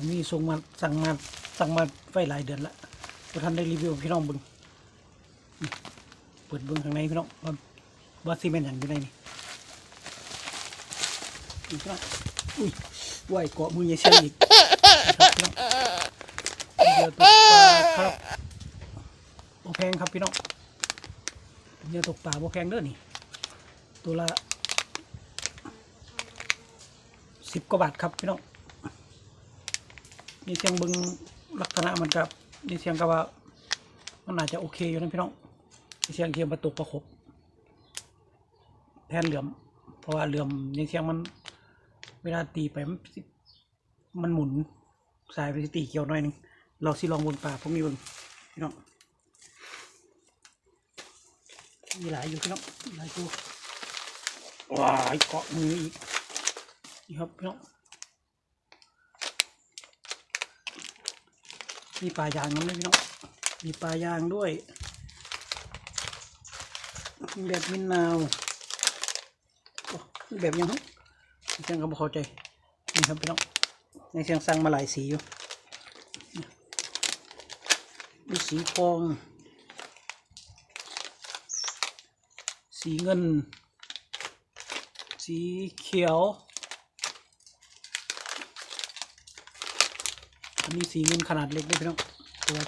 ถุงนี้ส่งมาสั่งมาสั่งมาไว้หลายเดือนละพอท่านได้รีวิวพี่น้องบึงเปิดบึงข้างในพี่น้องว่าว่าซีเมนต์อย่างอยู่ในนี่นี่พี่น้องอุ้ยไหวเกาะมือเยายเชียงอีกเดี๋ยวตกปลาครับโอแพงครับพี่น้องเดี๋ยวตกปลาโอแพงเด้อนี่ตัวละสิบกว่าบาทครับพี่น้อง นี่เสียงเบิงลักษณะมันกับนี่เสียงก็ว่า มันอาจจะโอเคอยู่นะพี่น้องนี่เสียงเทียมประตูประคบแทนเหลื่อม เพราะว่าเหลื่อมนี่เสียงมันเวลาตีไปมันมันหมุนสายไปตีเกี่ยวหน่อยหนึงเราสิลองวนป่าพวกนี้บิงพี่น้องมีหลายอยู่พี่น้องหลายตัวว้ายเกาะมืออีกนี่ครับพี่น้อง มีปลายางน้ำด้วยพี่น้องมีปลายางด้วยแบบมินนาวแบบยังฮะเชียงก็บอกเข้าใจนี่ครับพี่น้องในเชียงสั่งมาหลายสีอยู่มีสีทอง สีเงิน สีเขียว อันนี้สีเงินขนาดเล็กด้วยพี่น้องตัว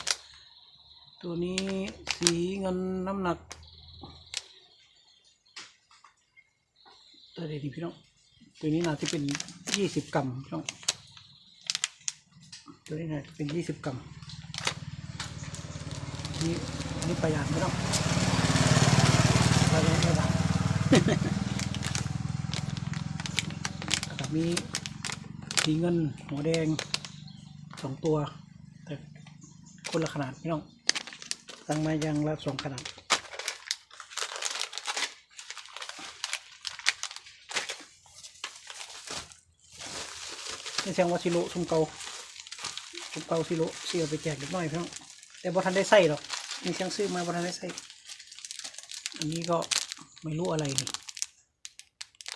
ตัวนี้สีเงินน้ำหนักตัวเดียวพี่น้องตัวนี้น่าจะเป็นยี่สิบกรัมพี่น้องตัวนี้น่าจะเป็นยี่สิบกรัมนี่นนี้ประหยัดพี่น้องประหยัดไม่บาทแล้วก็มีสีเงินหัวแดง สองตัว แต่คนละขนาดพี่น้องสั่งมาอย่างละสองขนาดนี่เสียงว่าซิโลซุมเกาซุมเกาซิโลเสียไปแจกเล็กน้อยพี่น้องแต่บ่ทันได้ใส่หรอกนี่เสียงซื้อมาบ่ทันได้ใส่อันนี้ก็ไม่รู้อะไรนี่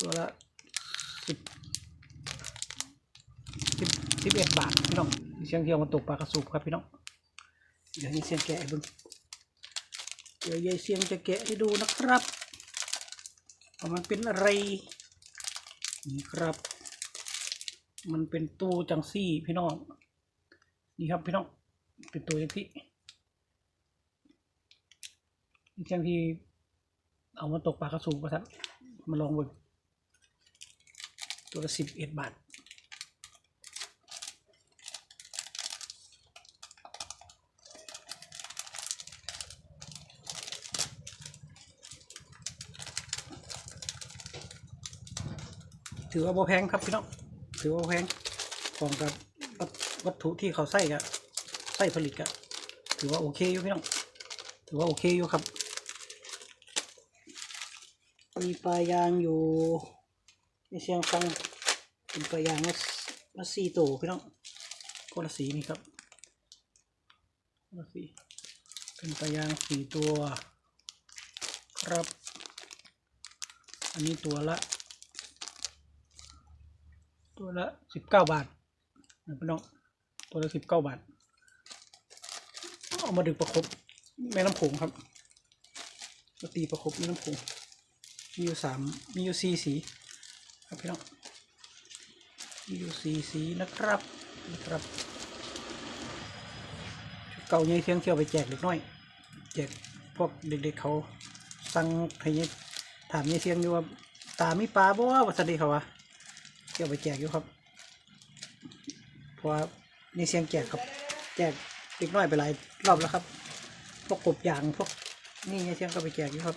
ตัวละสิบสิบสิบเอ็ดบาทพี่น้อง เสียงเที่ยวมันตกปลากระสูบครับพี่น้องเดี๋ยวนี้เสียงแกะเบึงเดี๋ยวยายเสียงจะแกะให้ดูนะครับว่ามันเป็นอะไรนี่ครับ มันเป็นตัวจังซี่พี่น้องนี่ครับพี่น้องเป็นตัวจังซี่เสียงที่เอามาตกปลากระสูบกระสันมาลองเบิ่งตัวละสิบเอ็ดบาท ถือว่าบ่แพงครับพี่น้องถือว่าบ่แพงของกับวัตถุที่เขาใส่กับใส่ผลิตกับถือว่าโอเคอยู่พี่น้องถือว่าโอเคอยู่ครับ มีปลายางอยู่ในเชียงฟังเป็นปลายางมามาสี่ตัวพี่น้องคนละสีนี่ครับคนละสีเป็นปลายางสี่ตัวครับ อันนี้ตัวละ ตัวละสิบเก้าบาทนะพี่น้องตัวละสิบเก้าบาท เอามาดึกประคบแม่น้ำโขงครับมาตีประคบแม่น้ำโขงมีอยู่สามมีอยู่สี่สีครับพี่น้องมีอยู่สี่สีนะครับนะครับเก่าใหญ่เสียงเที่ยวไปแจกเล็กน้อยแจกพวกเด็กๆเขาสั่งให้ยายถามยายเสียงอยู่ว่าตามีปลาบ่าวัสดีเขาวะ เที่ยวไปแจกอยู่ครับเพราะว่านี่เสียงแจกครับ แจกเด็กน้อยไปหลายรอบแล้วครับ พวกกบยางพวกนี่เสียงก็ไปแจกอยู่ครับ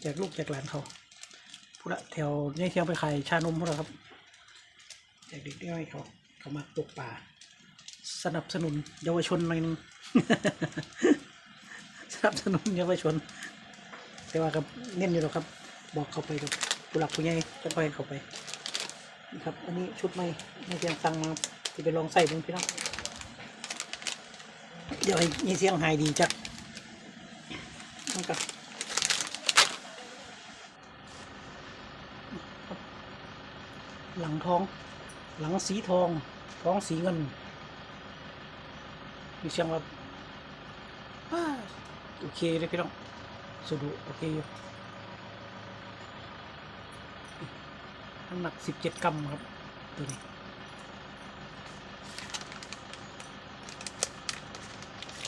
แจกลูกแจกหลานเขาพูดละแถวนี่เสียงไปขายชานมพวกเราครับ แจกเด็กน้อยเขาเขามาตกป่า สนับสนุนเยาวชนหน่อยนึงสนับสนุนเยาวชนแต่ว่ากับเน้นอยู่หรอกครับ บอกเขาไปกับผู้หลักผู้ใหญ่จะค่อยเขาไป นี่ครับ อันนี้ชุดใหม่ในเสียงสั่งมาจะไปลองใส่ดูพี่น้องเดี๋ยวให้ยี่เสียงหายดีจักนั่นกับหลังทอง หลังสีทองฟ้องสีเงินมีเสียงว่าอ้าโอเคเลยพี่น้องสุดุโอเคอยู่ น้ำหนักสิบเจ็ดกรัมครับตัวนี้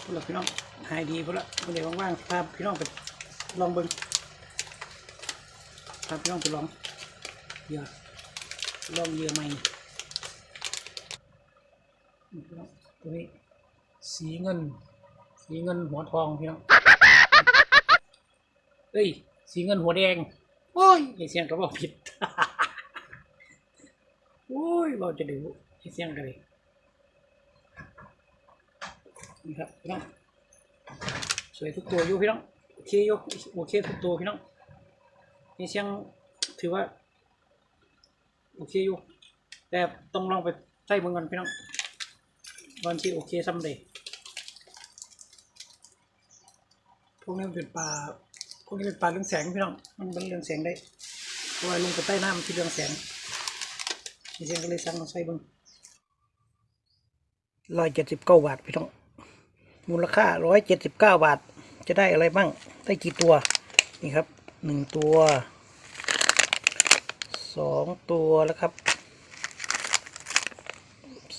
พวกเราพี่น้องหายดีพวกเราเมื่อไหร่ว่างๆพาพี่น้องไปลองเบิ้งพาพี่น้องไปลองเยื่อลองเยื่อใหม่ตัวนี้สีเงิน สีเงินหัวทองพี่น้องเอ้ย สีเงินหัวแดง โอ้ยเสียงก็บอกผิด ราจะดูไอเสียงกันเลยนี่ครับพี่น้องสวยทุกตัวอยู่พี่น้องโอเคอยู่โอเคทุกตัวพี่น้องไอเสียงถือว่าโอเคอยู่แต่ต้องลองไปใช้เบิ่งกันพี่น้องวันที่โอเคซัมเดย์พวกนี้มันเป็นปลาพวกนี้เป็นปลาเรื่องแสงพี่น้องมันเป็นเรื่องแสงได้เพราะว่าลงไปใต้น้ำมันที่เรื่องแสง มีเสียงก็เลยสั่งมาใส่บิ้งร้อยเจ็ดสิบเก้าบาทพี่น้องมูลค่าร้อยเจ็ดสิบเก้าบาท จะได้อะไรบ้าง ได้กี่ตัว นี่ครับหนึ่งตัวสองตัวแล้วครับ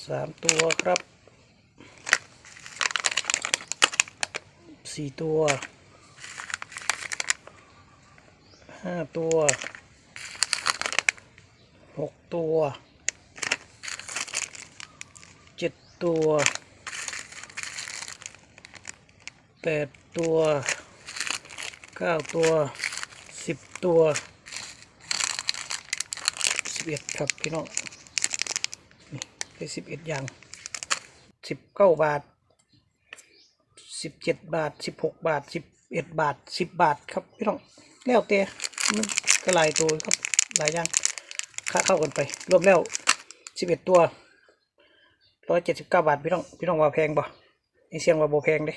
สามตัวครับสี่ตัวห้าตัวหกตัว เจ็ด ตัวแปดตัวเก้าตัวสิบตัวสิบเอ็ดครับพี่น้องนี่ได้สิบเอ็ดอย่างสิบเก้าบาทสิบเจ็ดบาทสิบหกบาทสิบเอ็ดบาทสิบบาทครับพี่น้องแล้วแต่มันก็หลายตัวครับหลายอย่างค่าเข้ากันไปรวมแล้วสิบเอ็ดตัว ร้อยเจ็ดสิบเก้าบาทพี่น้องพี่น้องว่าแพงบ่ไอเสียงว่าโบแพงเด้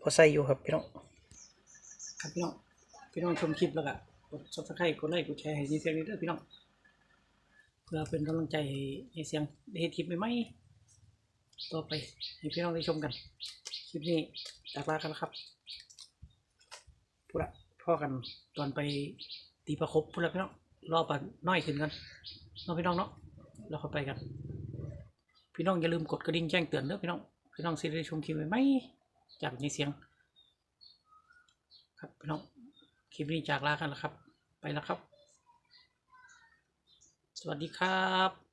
พอใส่อยู่ครับพี่น้องครับพี่น้องพี่น้องชมคลิปแล้วก็กดซับสไครต์กดไลค์กดแชร์ให้เสียงนี้ด้วยพี่น้องเพื่อเป็นกำลังใจให้เสียงได้เห็นคลิปใหม่ๆต่อไปให้พี่น้องได้ชมกัน คลิปนี้จากลากันแล้วครับพูดละพ่อกันตอนไปตีประคบพูดละพี่น้องรอปลาน้อยขึ้นกันน้องพี่น้องเนาะแล้วค่อยไปกัน พี่น้องอย่าลืมกดกระดิ่งแจ้งเตือนเด้อพี่น้อง พี่น้องสิได้ชมคลิปไหมจากในเสียง ครับพี่น้องคลิปนี้จากลากันแล้วครับ ไปแล้วครับ สวัสดีครับ